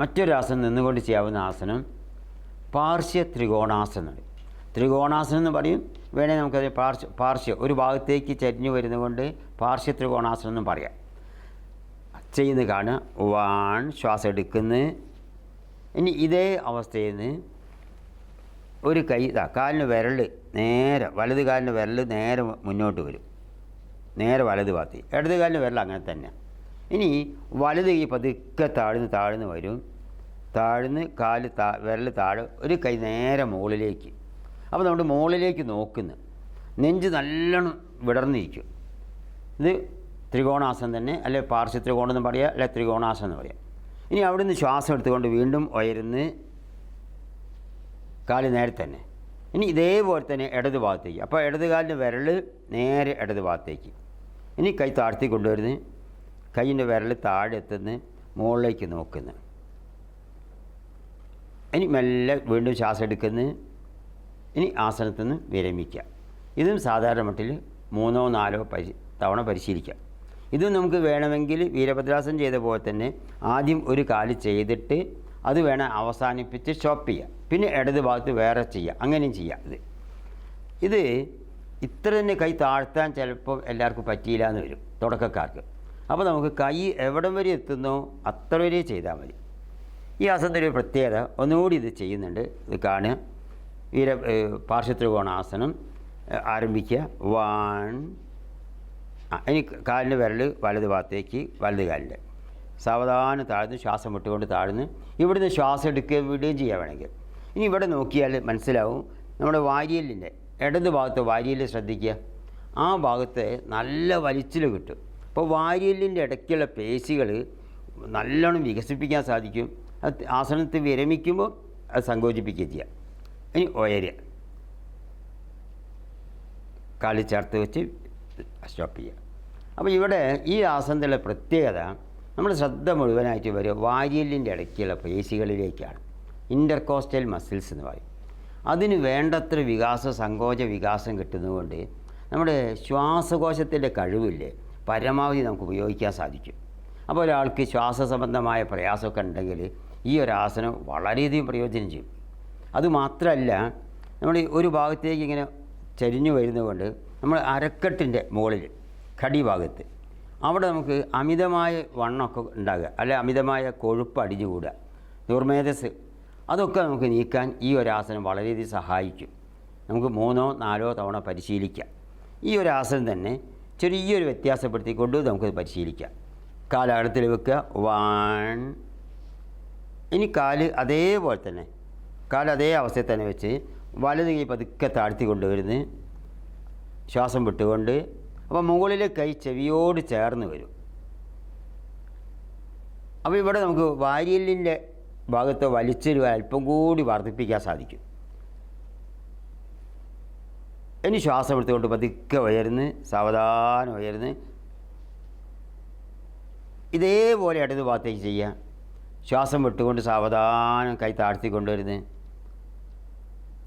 മറ്റൊരു ആസനം നിന്നുകൊണ്ട് ചെയ്യാവുന്ന ആസനം പാർശ്യ ത്രികോണാസനം. ത്രികോണാസനം എന്ന് പറയും. വേണേൽ നമുക്കത് പാർശ്വ പാർശ്യ ഒരു ഭാഗത്തേക്ക് ചരിഞ്ഞു വരുന്നതുകൊണ്ട് പാർശ്യ ത്രികോണാസനം എന്നും പറയാം. ചെയ്യുന്നത് കാണുക. വാൺ ശ്വാസം എടുക്കുന്നു. ഇനി ഇതേ അവസ്ഥയിൽ നിന്ന് ഒരു കൈ ഇതാ കാലിന് വിരൽ നേരെ വലത് കാലിന് വിരൽ നേരെ മുന്നോട്ട് വരും. നേരെ വലത് ഭാഗത്ത്. ഇടത് കാലിന് വിരൽ അങ്ങനെ തന്നെ ഇനി വലത് കൈ പതുക്കെ താഴ്ന്ന് താഴ്ന്ന് വരും. താഴ്ന്ന് കാൽ താ വിരൽ താഴെ ഒരു കൈ നേരെ മുകളിലേക്ക്. അപ്പോൾ നമ്മൾ മുകളിലേക്ക് നോക്കുന്നു. നെഞ്ച് നല്ലോണം വിടർന്നിരിക്കും. ഇത് ത്രികോണാസനം തന്നെ അല്ലെ പാർശ്വ ത്രികോണം എന്ന് പറയുക അല്ലെ ത്രികോണാസനം എന്ന് പറയാം. ഇനി അവിടെ നിന്ന് ശ്വാസം എടുത്തുകൊണ്ട് വീണ്ടും ഉയരുന്ന്. കാൽ നേരെ തന്നെ. ഇനി ഇതേപോലെ തന്നെ ഇടത് ഭാഗത്തേക്ക്. അപ്പോൾ ഇടത് കാലിന്റെ വിരൽ നേരെ ഇടത് ഭാഗത്തേക്ക്. ഇനി കൈ താഴ്ത്തി കൊണ്ടുവരുന്നു. കൈയിന്റെ വിരൽ താഴെ എത്തുന്നു. മുകളിലേക്ക് നോക്കുന്നു. ഇനി മെല്ലെ വീണ്ടും ശ്വാസം എടുക്കുന്നു. ഇനി ആസനത്തിൽ നിന്ന് വിരമിക്കുക. ഇതും സാധാരണ മട്ടിൽ മൂന്നോ നാലോ പരി തവണ പരിശീലിക്കാം ഇതും നമുക്ക് വേണമെങ്കിൽ വീരഭദ്രാസനം ചെയ്ത പോലെ തന്നെ ആദ്യം ഒരു കാൽ ചെയ്തിട്ട് അത് വേണം അവസാനിപ്പിച്ച് ഷോപ്പ് ചെയ്യുക. പിന്നെ ഇടത് ഭാഗത്ത് വേറെ ചെയ്യുക. അങ്ങനെയും ചെയ്യാം ഇത് ഇത് ഇത്ര തന്നെ കൈ താഴ്ത്താൻ ചിലപ്പോൾ എല്ലാവർക്കും പറ്റിയില്ല എന്ന് വരും തുടക്കക്കാർക്ക്. അപ്പോൾ നമുക്ക് കൈ എവിടം വരെ എത്തുന്നോ അത്ര വരെ ചെയ്താൽ മതി. ഈ ആസനത്തിന്റെ ഒരു പ്രത്യേകത ഒന്നുകൂടി ഇത് ചെയ്യുന്നുണ്ട്. ഇത് കാണുക. വീര പാർശ്വത്രികോണാസനം ആരംഭിക്കുക. വൺ ഇനി കാലിന്റെ വിരൽ വലത് ഭാഗത്തേക്ക് വലത് കാലിന്റെ. സാവധാനം താഴ്ന്ന് ശ്വാസം വിട്ടുകൊണ്ട് താഴ്ന്ന് ഇവിടുന്ന് ശ്വാസം എടുക്കുകയും വിടുകയും ചെയ്യാൻ വേണമെങ്കിൽ. ഇനി ഇവിടെ നോക്കിയാൽ മനസ്സിലാവും നമ്മുടെ വാരിയലിന്റെ ഇടത് ഭാഗത്ത് വാരിയൽ ശ്രദ്ധിക്കുക. ആ ഭാഗത്ത് നല്ല വലിച്ചിൽ കിട്ടും. അപ്പോൾ വാരിയലിന്റെ ഇടയ്ക്കുള്ള പേശികൾ നല്ലോണം വികസിപ്പിക്കാൻ സാധിക്കും. ആസനത്തിൽ വിരമിക്കുമ്പോൾ അത് സങ്കോചിപ്പിക്കുകയും ചെയ്യാം. ഇനി ഒയര് കാലി ചേർത്ത് വെച്ച് സ്റ്റോപ്പ് ചെയ്യുക. അപ്പോൾ ഇവിടെ ഈ ആസനത്തിലെ പ്രത്യേകത നമ്മൾ ശ്രദ്ധ മുഴുവനായിട്ട് വരിക. വാരിയലിന്റെ ഇടയ്ക്കുള്ള പേശികളിലേക്കാണ്. ഇന്റർകോസ്റ്റൽ മസിൽസ് എന്ന് പറയും. അതിന് വേണ്ടത്ര വികാസ സങ്കോച വികാസം കിട്ടുന്നതുകൊണ്ട് നമ്മുടെ ശ്വാസകോശത്തിന്റെ കഴിവില്ലേ പരമാവധി നമുക്ക് ഉപയോഗിക്കാൻ സാധിക്കും. അപ്പോൾ ഒരാൾക്ക് ശ്വാസ സംബന്ധമായ പ്രയാസമൊക്കെ ഉണ്ടെങ്കിൽ ഈ ഒരു ആസനം വളരെയധികം പ്രയോജനം ചെയ്യും. അതുമാത്രമല്ല നമ്മൾ ഒരു ഭാഗത്തേക്ക് ഇങ്ങനെ ചരിഞ്ഞു വരുന്നതുകൊണ്ട് നമ്മൾ അരക്കെട്ടിന്റെ മുകളിൽ കടിഭാഗത്ത് അവിടെ നമുക്ക് അമിതമായ വണ്ണമൊക്കെ ഉണ്ടാകുക അല്ലെ അമിതമായ കൊഴുപ്പ് അടിഞ്ഞുകൂടുക ദുർമേധസ് അതൊക്കെ നമുക്ക് നീക്കാൻ ഈ ഒരു ആസനം വളരെയധികം സഹായിക്കും. നമുക്ക് മൂന്നോ നാലോ തവണ പരിശീലിക്കാം. ഈ ഒരു ആസനം തന്നെ ചെറിയൊരു വ്യത്യാസപ്പെടുത്തിക്കൊണ്ട് നമുക്കത് പരിശീലിക്കാം. കാലാകടത്തിൽ വെക്കുക. വൺ ഇനി കാൽ അതേപോലെ തന്നെ കാൽ അതേ അവസ്ഥയിൽ തന്നെ വെച്ച് വലത് കൈ പതുക്കെ താഴ്ത്തി കൊണ്ടുവരുന്ന്. ശ്വാസം വിട്ടുകൊണ്ട് അപ്പോൾ മുകളിലെ കൈ ചെവിയോട് ചേർന്ന് വരും. അപ്പോൾ ഇവിടെ നമുക്ക് വാരിയലിന്റെ ഭാഗത്തെ വലിച്ചൊരു അല്പം കൂടി വർദ്ധിപ്പിക്കാൻ സാധിക്കും. ഇനി ശ്വാസം എടുത്തുകൊണ്ട് പതുക്കെ ഉയർന്ന് സാവധാനം ഉയർന്ന് ഇതേപോലെ ഇടത് ഭാഗത്തേക്ക് ചെയ്യുക. ശ്വാസം വിട്ടുകൊണ്ട് സാവധാനം കൈ താഴ്ത്തി കൊണ്ടുവരുന്നത്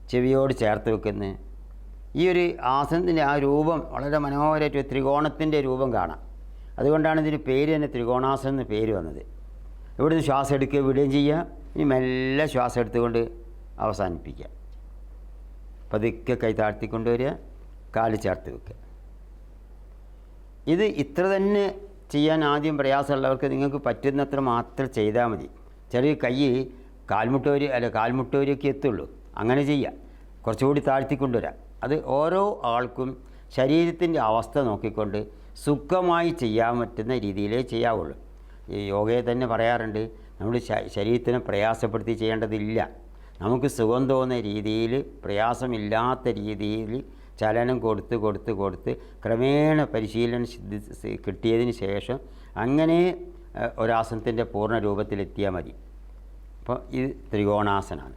ചെവിയോട് ചേർത്ത് വെക്കുന്നു. ഈ ഒരു ആസനത്തിന്റെ ആ രൂപം വളരെ മനോഹരമായിട്ട് ത്രികോണത്തിന്റെ രൂപം കാണാം. അതുകൊണ്ടാണ് ഇതിന് പേര് തന്നെ ത്രികോണാസനം എന്ന് പേര് വന്നത്. ഇവിടുന്ന് ശ്വാസം എടുക്കുക വിടുകയും ചെയ്യുക. ഇനി മെല്ലെ ശ്വാസം എടുത്തുകൊണ്ട് അവസാനിപ്പിക്കുക. പതുക്കെ കൈ താഴ്ത്തിക്കൊണ്ടുവരിക കാൽ ചേർത്ത് വെക്കുക. ഇത് ഇത്ര തന്നെ ചെയ്യാൻ ആദ്യം പ്രയാസമുള്ളവർക്ക് നിങ്ങൾക്ക് പറ്റുന്നത്ര മാത്രം ചെയ്താൽ മതി. ചെറിയ കൈ കാൽമുട്ടവരി അല്ല കാൽമുട്ട് വരെയൊക്കെ എത്തുള്ളൂ. അങ്ങനെ ചെയ്യാം. കുറച്ചുകൂടി താഴ്ത്തിക്കൊണ്ടുവരാം അത് ഓരോ ആൾക്കും ശരീരത്തിന്റെ അവസ്ഥ നോക്കിക്കൊണ്ട് സുഖമായി ചെയ്യാൻ പറ്റുന്ന രീതിയിലേ ചെയ്യാവുള്ളൂ. ഈ യോഗയെ തന്നെ പറയാറുണ്ട് നമ്മൾ ശരീരത്തിനെ പ്രയാസപ്പെടുത്തി ചെയ്യേണ്ടതില്ല. നമുക്ക് സുഖം തോന്നുന്ന രീതിയിൽ പ്രയാസമില്ലാത്ത രീതിയിൽ ചലനം കൊടുത്ത് കൊടുത്ത് കൊടുത്ത് ക്രമേണ പരിശീലനം സിദ്ധി കിട്ടിയതിന് ശേഷം അങ്ങനെ ഒരാസനത്തിന്റെ പൂർണ രൂപത്തിലെത്തിയാൽ മതി. അപ്പോൾ ഇത് ത്രികോണാസനാണ്.